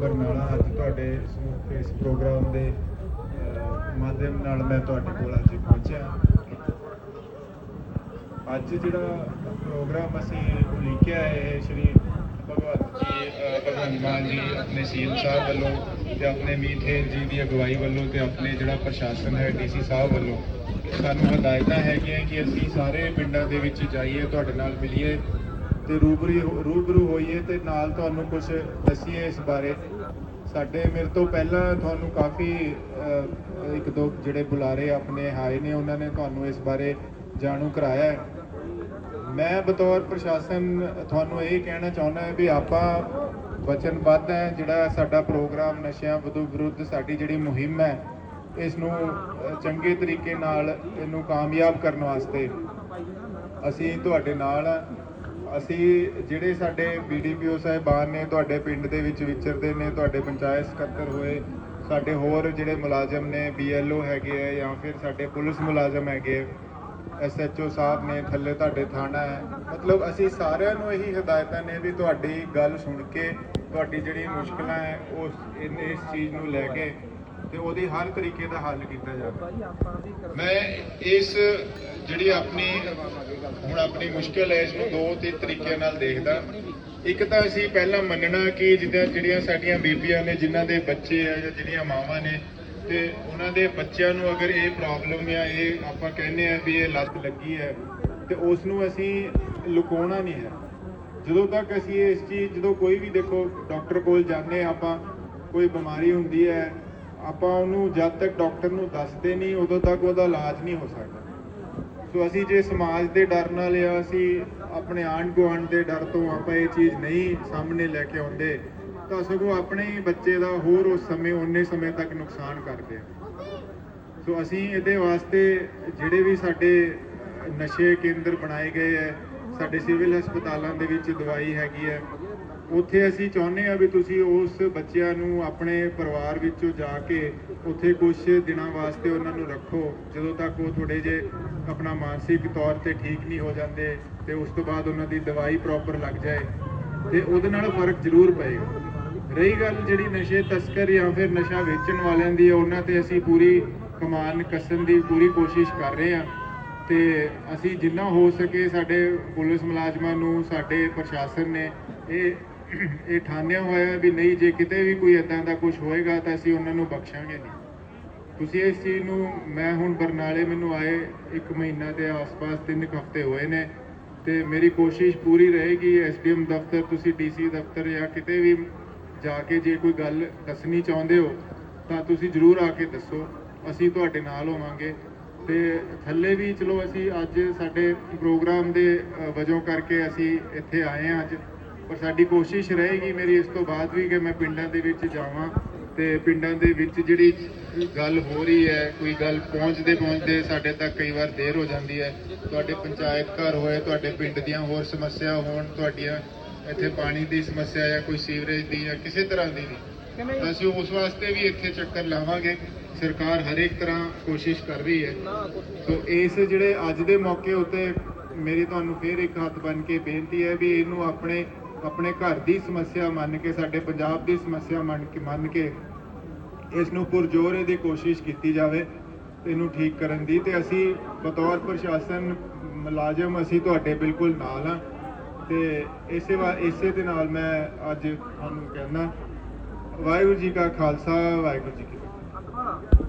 ਬਰਨਾਲਾ ਅੱਜ ਤੁਹਾਡੇ ਇਸ- ਇਸ ਪ੍ਰੋਗਰਾਮ ਦੇ ਮਾਧਿਅਮ ਨਾਲ ਮੈਂ ਤੁਹਾਡੇ ਕੋਲ ਅੱਜ ਪਹੁੰਚਿਆ। ਅੱਜ ਜਿਹੜਾ ਪ੍ਰੋਗਰਾਮ ਅਸੀਂ ਲਿਖਿਆ ਹੈ ਸ਼੍ਰੀ ਭਗਵੰਤ ਜੀ ਭਗਵੰਤ ਮਾਨ ਜੀ ਆਪਣੇ ਸੀਐਮ ਸਾਹਿਬ ਵੱਲੋਂ ਤੇ ਆਪਣੇ ਮੀਥੇਨ ਜੀ ਦੀ ਅਗਵਾਈ ਵੱਲੋਂ ਤੇ ਆਪਣੇ ਜਿਹੜਾ ਪ੍ਰਸ਼ਾਸਨ ਹੈ, ਡੀਸੀ ਸਾਹਿਬ ਵੱਲੋਂ ਸਾਨੂੰ ਹਦਾਇਤਾਂ ਹੈਗੀਆਂ ਕਿ ਅਸੀਂ ਸਾਰੇ ਪਿੰਡਾਂ ਦੇ ਵਿੱਚ ਜਾਈਏ, ਤੁਹਾਡੇ ਨਾਲ ਮਿਲੀਏ। ਤੇ ਰੂਬਰੀ ਰੂਬਰੂ ਹੋਈਏ ਤੇ ਨਾਲ ਤੁਹਾਨੂੰ ਕੁਝ ਦੱਸੀਏ ਇਸ ਬਾਰੇ। ਸਾਡੇ ਮੇਰੇ ਤੋਂ ਪਹਿਲਾਂ ਤੁਹਾਨੂੰ ਕਾਫੀ ਇੱਕ ਦੋ ਜਿਹੜੇ ਬੁਲਾਰੇ ਆਪਣੇ ਹਾਏ ਨੇ, ਉਹਨਾਂ ਨੇ ਤੁਹਾਨੂੰ ਇਸ ਬਾਰੇ ਜਾਣੂ ਕਰਾਇਆ ਮੈਂ ਬਤੌਰ ਪ੍ਰਸ਼ਾਸਨ, ਤੁਹਾਨੂੰ ਇਹ ਕਹਿਣਾ ਚਾਹੁੰਦਾ ਹਾਂ ਵੀ ਆਪਾਂ ਵਚਨਬੱਧ ਹੈ, ਜਿਹੜਾ ਸਾਡਾ ਪ੍ਰੋਗਰਾਮ ਨਸ਼ਿਆਂ ਵਿਰੁ- ਵਿਰੁੱਧ ਸਾਡੀ ਜਿਹੜੀ ਮੁਹਿੰਮ ਹੈ, ਇਸ ਨੂੰ ਚੰਗੇ ਤਰੀਕੇ ਨਾਲ ਇਹਨੂੰ ਕਾਮਯਾਬ ਕਰਨ ਵਾਸਤੇ ਅਸੀਂ ਤੁਹਾਡੇ ਨਾਲ ਹਾਂ। ਅਸੀਂ ਜਿਹੜੇ ਸਾਡੇ ਬੀਡੀਪੀਓ ਸਾਹਿਬਾਨ ਨੇ ਤੁਹਾਡੇ ਪਿੰਡ ਦੇ ਵਿੱਚ ਵਿਚਰਦੇ ਨੇ ਤੁਹਾਡੇ ਪੰਚਾਇਤ ਸਕੱਤਰ ਹੋਏ ਸਾਡੇ ਹੋਰ ਜਿਹੜੇ ਮੁਲਾਜ਼ਮ ਨੇ ਬੀਐਲਓ ਹੈਗੇ ਆ ਜਾਂ ਫਿਰ ਸਾਡੇ ਪੁਲਿਸ ਮੁਲਾਜ਼ਮ ਹੈਗੇ ਐਸਐਚਓ ਸਾਹਿਬ ਨੇ ਥੱਲੇ ਤੁਹਾਡੇ ਥਾਣਾ ਹੈ। ਮਤਲਬ ਅਸੀਂ ਸਾਰਿਆਂ ਨੂੰ ਇਹੀ ਹਦਾਇਤਾਂ ਨੇ ਵੀ ਤੁਹਾਡੀ ਗੱਲ ਸੁਣ ਕੇ ਤੁਹਾਡੀ ਜਿਹੜੀ ਮੁਸ਼ਕਲਾਂ ਹੈ ਉਸ ਇਸ ਚੀਜ਼ ਨੂੰ ਲੈ ਕੇ ਤੇ ਉਹਦੀ ਹਰ ਤਰੀਕੇ ਦਾ ਹੱਲ ਕੀਤਾ ਜਾਵੇ। ਮੈਂ ਇਸ ਜਿਹੜੀ ਆਪਣੀ, ਹੁਣ ਆਪਣੀ ਮੁਸ਼ਕਿਲ ਹੈ, ਇਸ ਨੂੰ ਦੋ ਤਿੰਨ ਤਰੀਕਿਆਂ ਨਾਲ ਦੇਖਦਾ। ਇੱਕ ਤਾਂ ਅਸੀਂ ਪਹਿਲਾਂ ਮੰਨਣਾ ਕਿ ਜਿੱਦਾਂ ਜਿਹੜੀਆਂ ਸਾਡੀਆਂ ਬੀਬੀਆਂ ਨੇ, ਜਿਨ੍ਹਾਂ ਦੇ ਬੱਚੇ ਆ ਜਾਂ ਜਿਹੜੀਆਂ ਮਾਵਾਂ ਨੇ, ਤੇ ਉਹਨਾਂ ਦੇ ਬੱਚਿਆਂ ਨੂੰ ਅਗਰ ਇਹ ਪ੍ਰੋਬਲਮ ਜਾਂ ਇਹ ਆਪਾਂ ਕਹਿੰਦੇ ਆ ਵੀ ਇਹ ਲੱਤ ਲੱਗੀ ਹੈ, ਤੇ ਉਸ ਨੂੰ ਅਸੀਂ ਲੁਕਾਉਣਾ ਨਹੀਂ ਹੈ। ਜਦੋਂ ਤੱਕ ਅਸੀਂ ਇਸ ਚੀਜ਼, ਜਦੋਂ ਕੋਈ ਵੀ ਦੇਖੋ, ਡਾਕਟਰ ਕੋਲ ਜਾਂਦੇ ਹਾਂ ਆਪਾਂ, ਕੋਈ ਬਿਮਾਰੀ ਹੁੰਦੀ ਹੈ, ਆਪਾਂ ਉਹਨੂੰ ਜਦ ਤੱਕ ਡਾਕਟਰ ਨੂੰ ਦੱਸਦੇ ਨਹੀਂ, ਉਦੋਂ ਤੱਕ ਉਹਦਾ ਇਲਾਜ ਨਹੀਂ ਹੋ ਸਕਦਾ। ਸੋ ਅਸੀਂ ਜੇ ਸਮਾਜ ਦੇ ਡਰ ਨਾਲ ਜਾਂ ਅਸੀਂ ਆਪਣੇ ਆਂਢ ਗੁਆਂਢ ਦੇ ਡਰ ਤੋਂ ਆਪਾਂ ਇਹ ਚੀਜ਼ ਨਹੀਂ ਸਾਹਮਣੇ ਲੈ ਕੇ ਆਉਂਦੇ, ਤਾਂ ਸਗੋਂ ਆਪਣੇ ਹੀ ਬੱਚੇ ਦਾ ਹੋਰ ਉਸ ਸਮੇਂ ਉਨੇ ਸਮੇਂ ਤੱਕ ਨੁਕਸਾਨ ਕਰਦੇ ਆ। ਸੋ ਅਸੀਂ ਇਹਦੇ ਵਾਸਤੇ ਜਿਹੜੇ ਵੀ ਸਾਡੇ ਨਸ਼ੇ ਕੇਂਦਰ ਬਣਾਏ ਗਏ ਹੈ, ਸਾਡੇ ਸਿਵਲ ਹਸਪਤਾਲਾਂ ਦੇ ਵਿੱਚ ਦਵਾਈ ਹੈਗੀ ਹੈ ਉੱਥੇ ਅਸੀਂ ਚਾਹੁੰਦੇ ਆ ਵੀ ਤੁਸੀਂ ਉਸ ਬੱਚਿਆਂ ਨੂੰ ਆਪਣੇ ਪਰਿਵਾਰ ਵਿੱਚੋਂ ਜਾ ਕੇ ਉੱਥੇ ਕੁਝ ਦਿਨਾਂ ਵਾਸਤੇ ਉਹਨਾਂ ਨੂੰ ਰੱਖੋ। ਜਦੋਂ ਤੱਕ ਉਹ ਥੋੜੇ ਜੇ ਆਪਣਾ ਮਾਨਸਿਕ ਤੌਰ ਤੇ ਠੀਕ ਨਹੀਂ ਹੋ ਜਾਂਦੇ ਤੇ ਉਸ ਤੋਂ ਬਾਅਦ ਉਹਨਾਂ ਦੀ ਦਵਾਈ ਪ੍ਰੋਪਰ ਲੱਗ ਜਾਏ ਤੇ ਉਹਦੇ ਨਾਲ ਫ਼ਰਕ ਜ਼ਰੂਰ ਪਏਗਾ। ਰਹੀ ਗੱਲ ਜਿਹੜੀ ਨਸ਼ੇ ਤਸਕਰ ਜਾਂ ਫਿਰ ਨਸ਼ਾ ਵੇਚਣ ਵਾਲਿਆਂ ਦੀ ਹੈ, ਉਹਨਾਂ ਤੇ ਅਸੀਂ ਪੂਰੀ ਕਮਾਨ ਕੱਸਣ ਦੀ ਪੂਰੀ ਕੋਸ਼ਿਸ਼ ਕਰ ਰਹੇ ਹਾਂ। ਤੇ ਅਸੀਂ ਜਿੰਨਾ ਹੋ ਸਕੇ ਸਾਡੇ ਪੁਲਿਸ ਮੁਲਾਜ਼ਮਾਂ ਨੂੰ ਸਾਡੇ ਪ੍ਰਸ਼ਾਸਨ ਨੇ ਇਹ ਇਹ ਠਾਣਿਆ ਹੋਇਆ ਵੀ ਨਹੀਂ, ਜੇ ਕਿਤੇ ਵੀ ਕੋਈ ਇਦਾਂ ਦਾ ਕੁਝ ਹੋਏਗਾ ਤਾਂ ਅਸੀਂ ਉਹਨਾਂ ਨੂੰ ਬਖਸ਼ਾਂਗੇ ਨਹੀਂ। ਤੁਸੀਂ ਇਸ ਚੀਜ਼ ਨੂੰ, ਮੈਂ ਹੁਣ ਬਰਨਾਲੇ ਮੈਨੂੰ ਆਏ ਇੱਕ ਮਹੀਨਾ ਦੇ ਆਸ-ਪਾਸ ਤਿੰਨ ਕੁ ਹਫ਼ਤੇ ਹੋਏ ਨੇ ਤੇ ਮੇਰੀ ਕੋਸ਼ਿਸ਼ ਪੂਰੀ ਰਹੇਗੀ ਐਸਡੀਐਮ ਦਫ਼ਤਰ, ਤੁਸੀਂ ਡੀਸੀ ਦਫ਼ਤਰ ਜਾਂ ਕਿਤੇ ਵੀ ਜਾ ਕੇ ਜੇ ਕੋਈ ਗੱਲ ਦੱਸਣੀ ਚਾਹੁੰਦੇ ਹੋ ਤਾਂ ਤੁਸੀਂ ਜ਼ਰੂਰ ਆ ਕੇ ਦੱਸੋ। ਅਸੀਂ ਤੁਹਾਡੇ ਨਾਲ ਹੋਵਾਂਗੇ ਤੇ ਥੱਲੇ ਵੀ ਚਲੋ ਅਸੀਂ ਅੱਜ ਸਾਡੇ ਪ੍ਰੋਗਰਾਮ ਦੇ ਵਜੋਂ ਕਰਕੇ ਅਸੀਂ ਇੱਥੇ ਆਏ ਹਾਂ ਅੱਜ। ਪਰ ਸਾਡੀ ਕੋਸ਼ਿਸ਼ ਰਹੇਗੀ ਮੇਰੀ ਇਸ ਤੋਂ ਬਾਅਦ ਵੀ ਕਿ ਮੈਂ ਪਿੰਡਾਂ ਦੇ ਵਿੱਚ ਜਾਵਾਂ ਤੇ ਪਿੰਡਾਂ ਦੇ ਵਿੱਚ ਜਿਹੜੀ ਗੱਲ ਹੋ ਰਹੀ ਹੈ ਕੋਈ ਗੱਲ ਪਹੁੰਚਦੇ ਪਹੁੰਚਦੇ ਸਾਡੇ ਤੱਕ ਕਈ ਵਾਰ ਦੇਰ ਹੋ ਜਾਂਦੀ ਹੈ। ਤੁਹਾਡੇ ਪੰਚਾਇਤ ਘਰ ਹੋਏ ਤੁਹਾਡੇ ਪਿੰਡ ਦੀਆਂ ਹੋਰ ਸਮੱਸਿਆ ਹੋਣ ਤੁਹਾਡੀਆਂ ਇੱਥੇ ਪਾਣੀ ਦੀ ਸਮੱਸਿਆ ਜਾਂ ਕੋਈ ਸੀਵਰੇਜ ਦੀ ਜਾਂ ਕਿਸੇ ਤਰ੍ਹਾਂ ਦੀ ਵੀ ਤਾਂ ਅਸੀਂ ਉਸ ਵਾਸਤੇ ਵੀ ਇੱਥੇ ਚੱਕਰ ਲਾਵਾਂਗੇ। ਸਰਕਾਰ ਹਰੇਕ ਤਰ੍ਹਾਂ ਕੋਸ਼ਿਸ਼ ਕਰ ਰਹੀ ਹੈ। ਸੋ ਇਸ ਜਿਹੜੇ ਅੱਜ ਦੇ ਮੌਕੇ ਉੱਤੇ ਮੇਰੀ ਤੁਹਾਨੂੰ ਫੇਰ ਇੱਕ ਹੱਥ ਬਨ ਕੇ ਬੇਨਤੀ ਹੈ ਵੀ ਇਹਨੂੰ ਆਪਣੇ ਆਪਣੇ ਘਰ ਦੀ ਸਮੱਸਿਆ ਮੰਨ ਕੇ, ਸਾਡੇ ਪੰਜਾਬ ਦੀ ਸਮੱਸਿਆ ਮੰਨ ਕੇ ਮੰਨ ਕੇ ਇਸ ਨੂੰ ਪੁਰਜੋਰ ਇਹਦੀ ਕੋਸ਼ਿਸ਼ ਕੀਤੀ ਜਾਵੇ, ਇਹਨੂੰ ਠੀਕ ਕਰਨ ਦੀ। ਤੇ ਅਸੀਂ ਬਤੌਰ ਪ੍ਰਸ਼ਾਸਨ ਮੁਲਾਜ਼ਮ, ਅਸੀਂ ਤੁਹਾਡੇ ਬਿਲਕੁਲ ਨਾਲ ਹਾਂ। ਤੇ ਇਸੇ ਵਾ, ਇਸੇ ਦੇ ਨਾਲ ਮੈਂ ਅੱਜ ਤੁਹਾਨੂੰ ਕਹਿਣਾ ਵਾਹਿਗੁਰੂ ਜੀ ਕਾ ਖਾਲਸਾ, ਵਾਹਿਗੁਰੂ ਜੀ ਕੀ